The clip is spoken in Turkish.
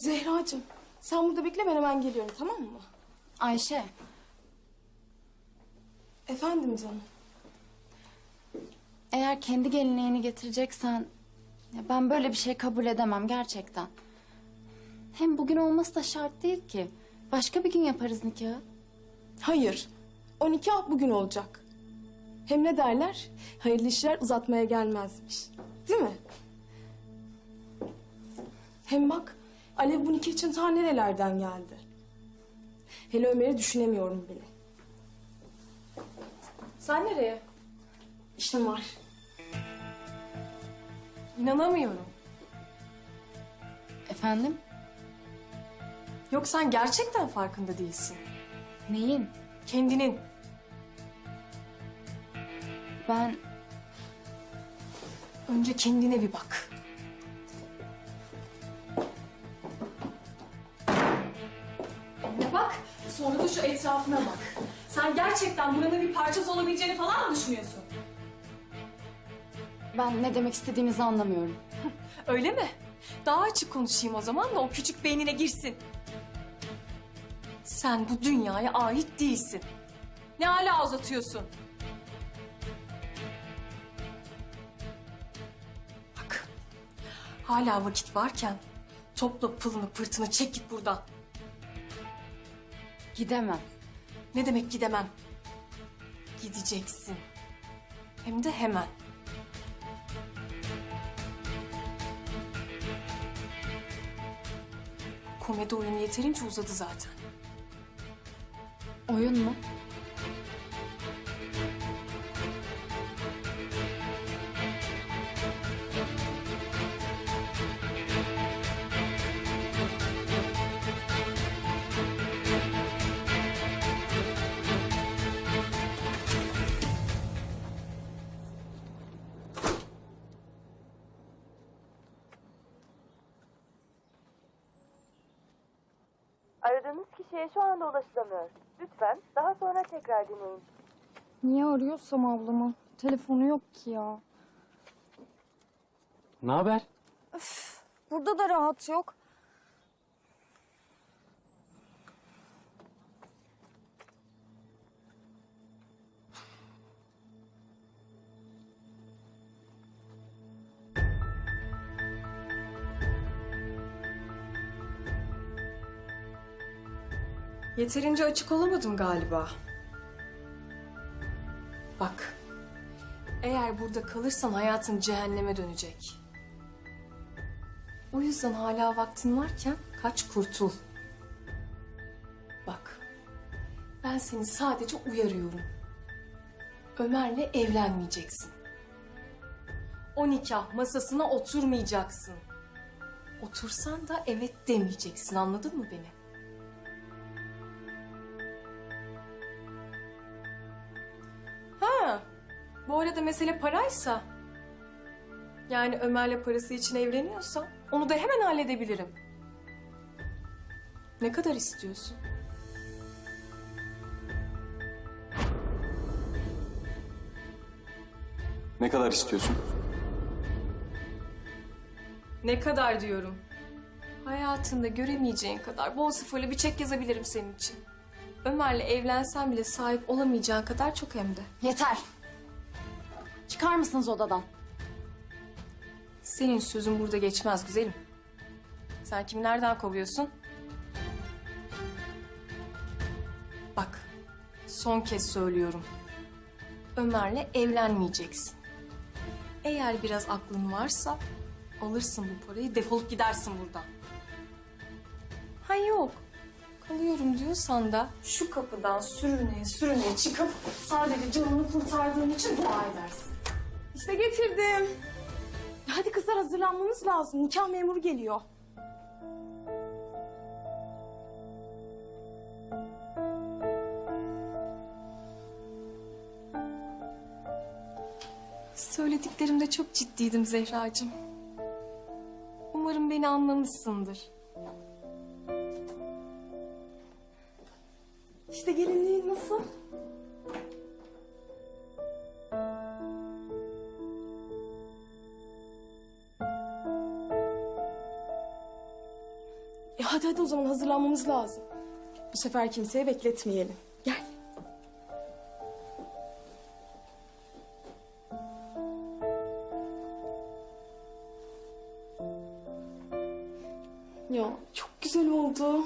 Zehracığım sen burada bekle ben hemen geliyorum tamam mı? Ayşe, Efendim canım. eğer kendi gelinliğini getireceksen... Ya ben böyle bir şey kabul edemem gerçekten. Hem bugün olması da şart değil ki. Başka bir gün yaparız nikahı. Hayır. O nikah bugün olacak. Hem ne derler? Hayırlı işler uzatmaya gelmezmiş. Değil mi? Hem bak Alev bu nikah için ta nerelerden geldi. Hele Ömer'i düşünemiyorum bile. Sen nereye? İşim var. İnanamıyorum. Efendim? Yok sen gerçekten farkında değilsin. Neyin? Kendinin. Ben Önce kendine bir bak. Etrafına bak. Sen gerçekten buranın bir parçası olabileceğini falan mı düşünüyorsun? ben ne demek istediğinizi anlamıyorum. Öyle mi? Daha açık konuşayım o zaman da o küçük beynine girsin. Sen bu dünyaya ait değilsin. Ne hala uzatıyorsun? Bak, hala vakit varken topla pılını pırtını çek git buradan. Gidemem. Ne demek gidemem? Gideceksin. Hem de hemen. Komedi oyunu yeterince uzadı zaten. Oyun mu? Aradığınız kişiye şu anda ulaşılamıyor. Lütfen daha sonra tekrar deneyin. Niye arıyorsam ablamı? Telefonu yok ki ya. Ne haber? Burada da rahat yok. Yeterince açık olamadım galiba. Bak, eğer burada kalırsan hayatın cehenneme dönecek. O yüzden hala vaktin varken kaç kurtul. Bak, ben seni sadece uyarıyorum. Ömer'le evlenmeyeceksin. O nikah masasına oturmayacaksın. Otursan da evet demeyeceksin, anladın mı beni? Bu arada mesele paraysa... Yani Ömer'le parası için evleniyorsa onu da hemen halledebilirim. Ne kadar istiyorsun? Ne kadar istiyorsun? Ne kadar diyorum. Hayatında göremeyeceğin kadar bol sıfırlı bir çek yazabilirim senin için. Ömer'le evlensen bile sahip olamayacağın kadar çok hem de. Yeter. Çıkar mısınız odadan? Senin sözün burada geçmez güzelim. Sen kimi nereden kovuyorsun? Bak, son kez söylüyorum. Ömer'le evlenmeyeceksin. Eğer biraz aklın varsa alırsın bu parayı defolup gidersin buradan. Ha yok. Kalıyorum diyorsan da şu kapıdan sürüneye sürüneye çıkıp sadece canını kurtardığın için dua edersin. İşte getirdim. Hadi kızlar hazırlanmamız lazım. Nikah memuru geliyor. Söylediklerimde çok ciddiydim Zehracığım. Umarım beni anlamışsındır. İşte gelinliğin nasıl? E hadi hadi o zaman hazırlanmamız lazım. Bu sefer kimseye bekletmeyelim. Gel. Ya çok güzel oldu.